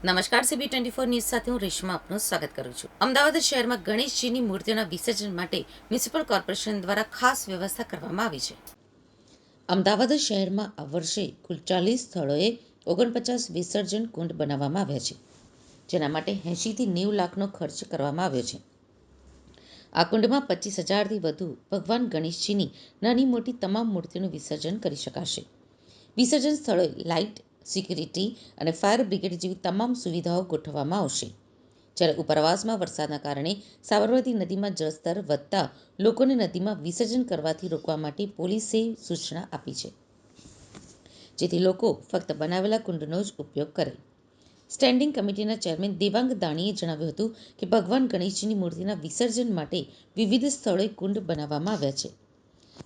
નમસ્કાર CB twenty four news સાથે હું રેશમા આપનું સ્વાગત કરું છું. અમદાવાદ શહેરમાં ગણેશજીની મૂર્તિઓના વિસર્જન માટે મ્યુનિસિપલ કોર્પોરેશન દ્વારા ખાસ વ્યવસ્થા કરવામાં આવી છે. અમદાવાદ શહેરમાં આ વર્ષે કુલ ચાલીસ સ્થળોએ ઓગણપચાસ વિસર્જન કુંડ બનાવવામાં આવ્યા છે, જેના માટે એંશીથી નેવું લાખનો ખર્ચ કરવામાં આવ્યો છે. આ કુંડમાં પચીસ હજારથી વધુ ભગવાન ગણેશજીની નાની મોટી તમામ મૂર્તિઓનું વિસર્જન કરી શકાશે. વિસર્જન સ્થળોએ લાઇટ સિક્યુરિટી અને ફાયર બ્રિગેડ જેવી તમામ સુવિધાઓ ગોઠવવામાં આવશે. જ્યારે ઉપરવાસમાં વરસાદના કારણે સાબરમતી નદીમાં જળસ્તર વધતા લોકોને નદીમાં વિસર્જન કરવાથી રોકવા માટે પોલીસે સૂચના આપી છે. જેથી લોકો ફક્ત બનાવેલા કુંડનો જ ઉપયોગ કરે. સ્ટેન્ડિંગ કમિટીના ચેરમેન દેવાંગ દાણીએ જણાવ્યું હતું કે ભગવાન ગણેશજીની મૂર્તિના વિસર્જન માટે વિવિધ સ્થળોએ કુંડ બનાવવામાં આવ્યા છે.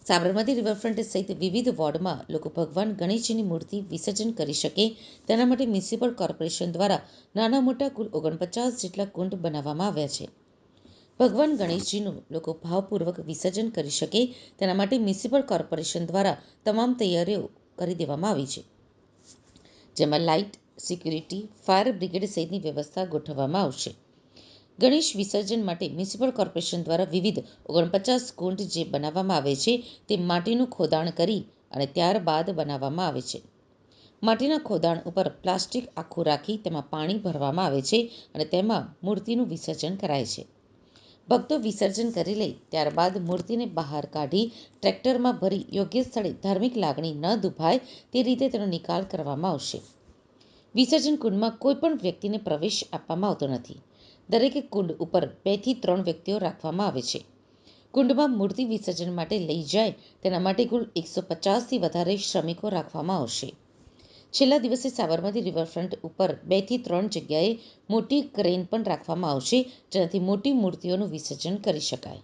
સાબરમતી રિવરફ્રન્ટ સહિત વિવિધ વોર્ડમાં લોકો ભગવાન ગણેશજીની મૂર્તિ વિસર્જન કરી શકે તેના માટે મ્યુનિસિપલ કોર્પોરેશન દ્વારા નાના મોટા કુલ ઓગણપચાસ જેટલા કુંડ બનાવવામાં આવ્યા છે. ભગવાન ગણેશજીનું લોકો ભાવપૂર્વક વિસર્જન કરી શકે તેના માટે મ્યુનિસિપલ કોર્પોરેશન દ્વારા તમામ તૈયારીઓ કરી દેવામાં આવી છે. જેમાં લાઇટ સિક્યુરિટી ફાયર બ્રિગેડ સહિતની વ્યવસ્થા ગોઠવવામાં આવશે. ગણેશ વિસર્જન માટે મ્યુનિસિપલ કોર્પોરેશન દ્વારા વિવિધ ઓગણપચાસ કુંડ જે બનાવવામાં આવે છે, તે માટીનું ખોદાણ કરી અને ત્યારબાદ બનાવવામાં આવે છે. માટીના ખોદાણ ઉપર પ્લાસ્ટિક આખું રાખી તેમાં પાણી ભરવામાં આવે છે અને તેમાં મૂર્તિનું વિસર્જન કરાય છે. ભક્તો વિસર્જન કરી લે ત્યારબાદ મૂર્તિને બહાર કાઢી ટ્રેક્ટરમાં ભરી યોગ્ય સ્થળે ધાર્મિક લાગણી ન દુભાય તે રીતે તેનો નિકાલ કરવામાં આવશે. વિસર્જન કુંડમાં કોઈ પણ વ્યક્તિને પ્રવેશ આપવામાં આવતો નથી. દરેક કુંડ ઉપર બેથી ત્રણ વ્યક્તિઓ રાખવામાં આવે છે. કુંડમાં મૂર્તિ વિસર્જન માટે લઈ જાય તેના માટે કુલ એકસો પચાસથી વધારે શ્રમિકો રાખવામાં આવશે. છેલ્લા દિવસે સાબરમતી રિવરફ્રન્ટ ઉપર બેથી ત્રણ જગ્યાએ મોટી ક્રેન પણ રાખવામાં આવશે, જેનાથી મોટી મૂર્તિઓનું વિસર્જન કરી શકાય.